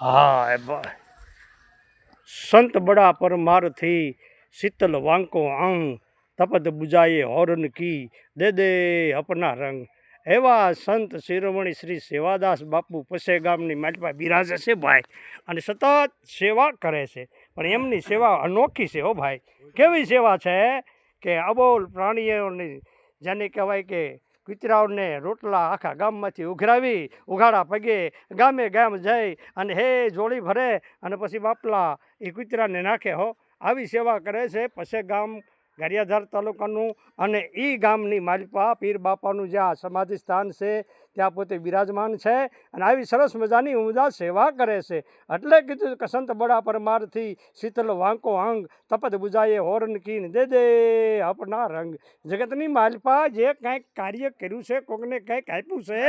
હા સંત બડા પરમારથી શીતલ વાંકો અંગ તપત બુજાએ હોરન કી, દે દે અપના રંગ. એવા સંત શિરોમણી શ્રી સેવાદાસ બાપુ પસે ગામની માટમાં બિરાજે છે ભાઈ, અને સતત સેવા કરે છે. પણ એમની સેવા અનોખી છે હો ભાઈ. કેવી સેવા છે? કે અબોલ પ્રાણીઓની, જેને કહેવાય કે કૂતરાઓને રોટલા આખા ગામમાંથી ઉઘરાવી, ઉઘાડા પગે ગામે ગામ જઈ અને હે જોડી ભરે અને પછી બાપલા એ કૂતરાને નાખે હો. આવી સેવા કરે છે. પછી ગામ ગારિયાધાર તાલુકાનું અને એ ગામની માલપા પીર બાપાનું જ્યાં સમાધિ સ્થાન છે ત્યાં પોતે બિરાજમાન છે અને આવી સરસ મજાની ઉમદા સેવા કરે છે. એટલે કીધું કે સંત બડા પરમારથી શીતલ વાંકો અંગ તપત બુજાએ હોરન કીન દે દે અપના રંગ. જગતની માલપા જે કાંઈક કાર્ય કર્યું છે કોકને કંઈક આપ્યું છે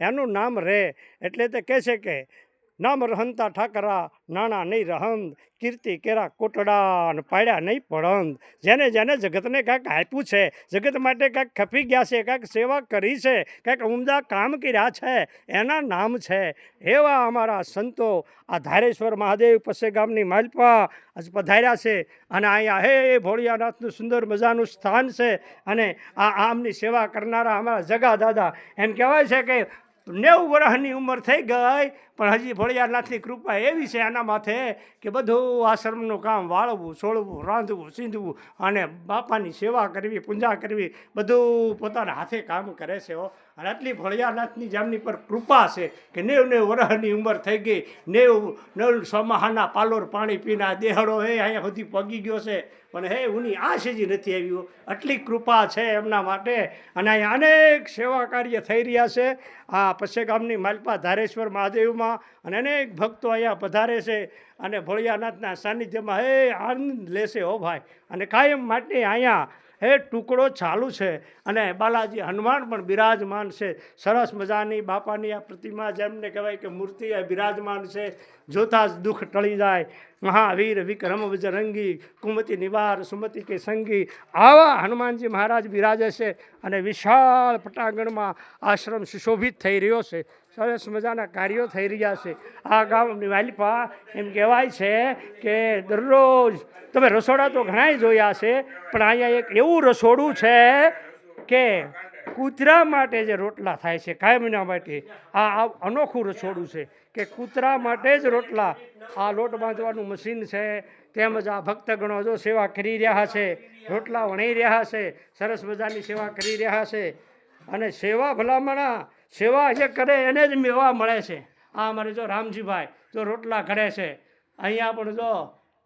એનું નામ રહે એટલે તે કહે છે કે નામ રહંતા ઠાકરા, નાણા નહીં રહંદ, કીર્તિ કેરા કોટડા અને પાડ્યા નહીં પડંદ જેને જેને જગતને કાંઈક આપ્યું છે, જગત માટે કાંઈક ખપી ગયા છે, કાંઈક સેવા કરી છે, કાંઈક ઉમદા કામ કર્યા છે, એના નામ છે. એવા અમારા સંતો આ ધારેશ્વર મહાદેવ પસે ગામની માલપા આજ પધાર્યા છે. અને અહીંયા હે ભોળિયાનાથનું સુંદર મજાનું સ્થાન છે. અને આ આમની સેવા કરનારા અમારા જગા દાદા, એમ કહેવાય છે કે નેવું વર્ષની ઉંમર થઈ ગઈ પણ હજી ભોળિયાનાથની કૃપા એવી છે આના માથે કે બધું આશ્રમનું કામ વાળવું છોડવું રાંધવું, સીંધવું અને બાપાની સેવા કરવી, પૂજા કરવી, બધું પોતાના હાથે કામ કરે છે હો. અને આટલી ભોળિયાનાથની જેમની પર કૃપા છે કે નેવ નેવ વરહની ઉંમર થઈ ગઈ, નેવ, નવ સમાહાના પાલોર પાણી પીના દેહડો હે, અહીંયા સુધી પગી ગયો છે. પણ હે, ઉની આ સેજી નથી આવ્યું. આટલી કૃપા છે એમના માટે. અને અહીંયા અનેક સેવા કાર્ય થઈ રહ્યા છે. આ પશ્ચે ગામની માલપા ધારેશ્વર મહાદેવમાં અને અનેક ભક્તો અહીંયા પધારે છે અને ભોળિયાનાથના સાનિધ્યમાં, હે, આનંદ લેશે હો ભાઈ. અને કાયમ માટે અહીંયા, હે, ટુકડો ચાલુ છે. અને બાલાજી હનુમાન પણ બિરાજમાન છે. સરસ મજાની બાપાની આ પ્રતિમા જેમને કહેવાય કે મૂર્તિ એ બિરાજમાન છે. જોતા જ દુઃખ ટળી જાય. મહાવીર વિક્રમ બજરંગી કુમતિ નિવાર, સુમતિ કે સંગી, આવા હનુમાનજી મહારાજ બિરાજે છે અને વિશાળ પટાંગણમાં આશ્રમ સુશોભિત થઈ રહ્યો છે. સરસ મજાના કાર્યો થઈ રહ્યા છે. આ ગામની વાલિપા એમ કહેવાય છે કે દરરોજ તમે રસોડા તો ઘણાય જોયા છે, પણ અહીંયા એક એવું રસોડું છે કે કૂતરા માટે જે રોટલા થાય છે કાયમના માટે. આ અનોખું રસોડું છે કે કૂતરા માટે જ રોટલા. આ લોટ બાંધવાનું મશીન છે, તેમજ આ ભક્તગણો જો સેવા કરી રહ્યા છે, રોટલા વણી રહ્યા છે, સરસ મજાની સેવા કરી રહ્યા છે. અને સેવા ભલામણા, સેવા જે કરે એને જ મેવા મળે છે. આ અમારે જો રામજીભાઈ જો રોટલા ઘડે છે, અહીંયા પણ જો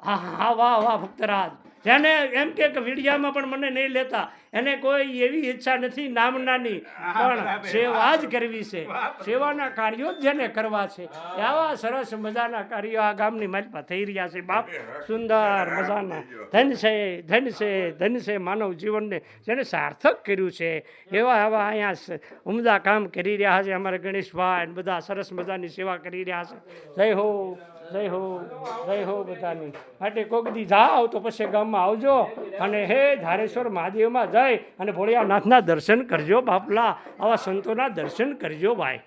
હા હા વાહ વાહ ભક્તરાજ. જેને એમ કે વીડિયામાં પણ મને નહીં લેતા એને કોઈ એવી ઈચ્છા નથી નામનાની. પણ સેવા જ કરવી છે. સેવાના કાર્યો જ જેને કરવા છે. આવા સરસ મજાના કાર્યો આ ગામની માલપા થઈ રહ્યા છે બાપ. સુંદર મજાના. ધન છે ધન છે ધન છે માનવ જીવનને જેને સાર્થક કર્યું છે. એવા એવા અહીંયા ઉમદા કામ કરી રહ્યા છે અમારા ગણેશભાઈ બધા સરસ મજાની સેવા કરી રહ્યા છે. જય હો જય હો જય હો બધાની. માટે કોક દી જાઓ તો પછી ગામમાં આવજો. અને હે ધારેશ્વર મહાદેવમાં જઈ અને ભોળિયાનાથના દર્શન કરજો બાપલા આવા સંતોના દર્શન કરજો ભાઈ.